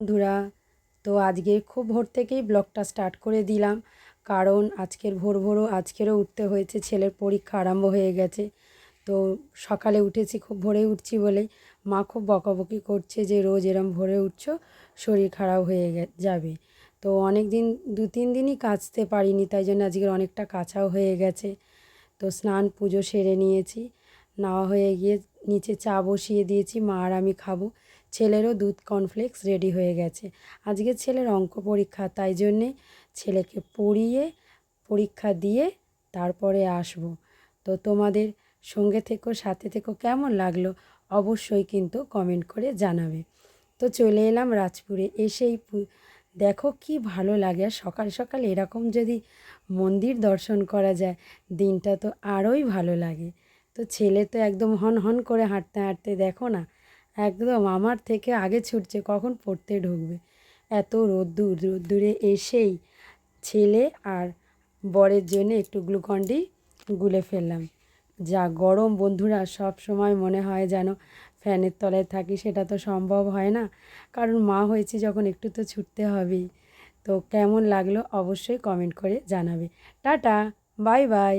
বন্ধুরা, তো আজকে খুব ভোর থেকেই ব্লগটা স্টার্ট করে দিলাম। কারণ আজকের ভোর ভোরও আজকেরও উঠতে হয়েছে, ছেলের পরীক্ষা আরম্ভ হয়ে গেছে। তো সকালে উঠেছি, খুব ভোরে উঠছি বলে মা খুব বকাবকি করছে যে রোজ এরম ভোরে উঠছো, শরীর খারাপ হয়ে যাবে। তো অনেক দিন, দু তিন দিনই কাচতে পারিনি, তাই জন্য আজকের অনেকটা কাঁচাও হয়ে গেছে। তো স্নান, পুজো সেরে নিয়েছি। নেওয়া হয়ে গিয়ে নিচে চা বসিয়ে দিয়েছি, মা আর আমি খাব। ছেলেরও দুধ কর্নফ্লেক্স রেডি হয়ে গেছে। আজকে ছেলের অঙ্ক পরীক্ষা, তাই জন্যে ছেলেকে পড়িয়ে, পরীক্ষা দিয়ে তারপরে আসব। তো তোমাদের সঙ্গে থেকো, সাথে থেকো, কেমন লাগল অবশ্যই কিন্তু কমেন্ট করে জানাবে। তো চলে এলাম রাজপুরে, এসেই দেখো কি ভালো লাগে। আর সকাল সকাল এরকম যদি মন্দির দর্শন করা যায়, দিনটা তো আরোই ভালো লাগে। তো ছেলে তো একদম হন হন করে হাঁটতে হাঁটতে দেখো না একদম, আমার থেকে আগে ছুটছে, কখন পড়তে ঢুকবে? এত রোদ্দুর, রোদ্দুরে এসেই ছেলে আর বরের জন্য একটু গ্লুকন্ডি গুলে ফেললাম। যা গরম, বন্ধুরা, সব সময় মনে হয় যেন ফ্যানের তলায় থাকি, সেটা তো সম্ভব হয় না। কারণ মা হয়েছি যখন একটু তো ছুটতে হবেই। তো কেমন লাগল অবশ্যই কমেন্ট করে জানাবে। Tata, bye bye.